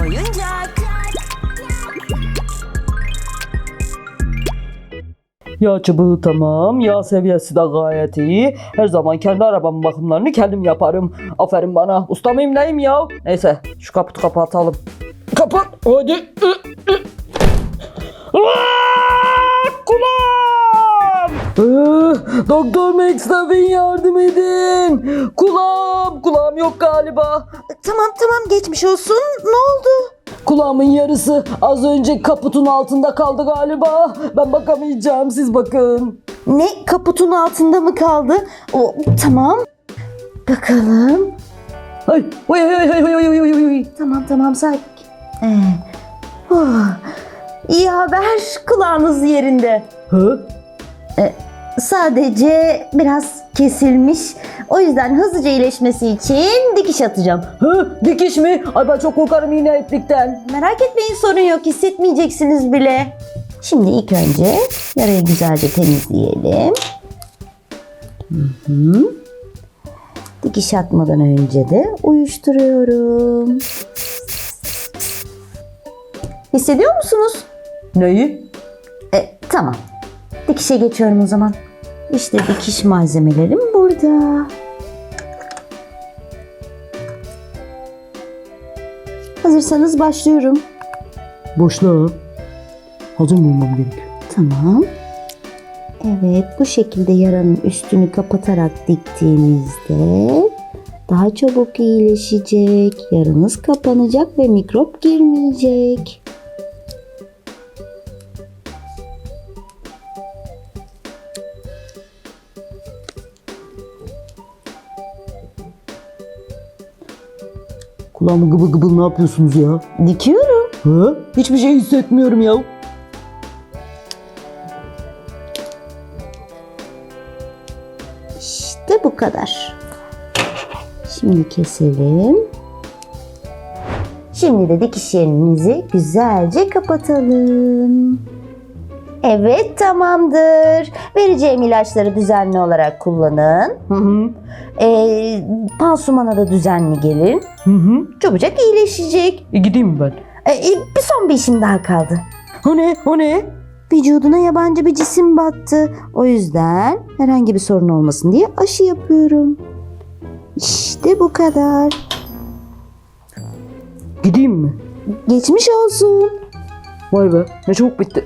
oyuncak. Yağ çubuğu tamam. Yağ seviyesi de gayet iyi. Her zaman kendi arabamın bakımlarını kendim yaparım. Aferin bana. Usta mıyım neyim ya? Neyse şu kaputu kapatalım. Kapat. Hadi. Doktor McStuffin yardım edin. Kulağım. Kulağım yok galiba. Tamam tamam geçmiş olsun. Ne oldu? Kulağımın yarısı az önce kaputun altında kaldı galiba. Ben bakamayacağım siz bakın. Ne kaputun altında mı kaldı? O tamam. Bakalım. Ay, oy oy oy oy oy oy oy oy. Tamam tamam sakin. Ee, oh, iyi haber kulağınız yerinde. Hı? Sadece biraz kesilmiş. O yüzden hızlıca iyileşmesi için dikiş atacağım. Hı? Dikiş mi? Ay ben çok korkarım iğne iplikten. Merak etmeyin sorun yok hissetmeyeceksiniz bile. Şimdi ilk önce yarayı güzelce temizleyelim. Hı hı. Dikiş atmadan önce de uyuşturuyorum. Hissediyor musunuz? Neyi? E, tamam. Dikişe geçiyorum o zaman. İşte dikiş malzemelerim burada. Hazırsanız başlıyorum. Boşluğa. Hazır mı olmam gerekiyor? Tamam. Evet bu şekilde yaranın üstünü kapatarak diktiğimizde daha çabuk iyileşecek, yaranız kapanacak ve mikrop girmeyecek. Kulağımı gıbıl gıbıl ne yapıyorsunuz ya? Dikiyorum. Hı? Hiçbir şey hissetmiyorum ya. İşte bu kadar. Şimdi keselim. Şimdi de dikiş yerinizi güzelce kapatalım. Evet tamamdır. Vereceğim ilaçları düzenli olarak kullanın. Hı hı. Ee, pansumana da düzenli gelin. Hı hı. Çabucak iyileşecek. E, gideyim mi ben? Ee, bir son bir işim daha kaldı. O ne? O ne? Vücuduna yabancı bir cisim battı. O yüzden herhangi bir sorun olmasın diye aşı yapıyorum. İşte bu kadar. Gideyim mi? Geçmiş olsun. Vay be ne çabuk bitti.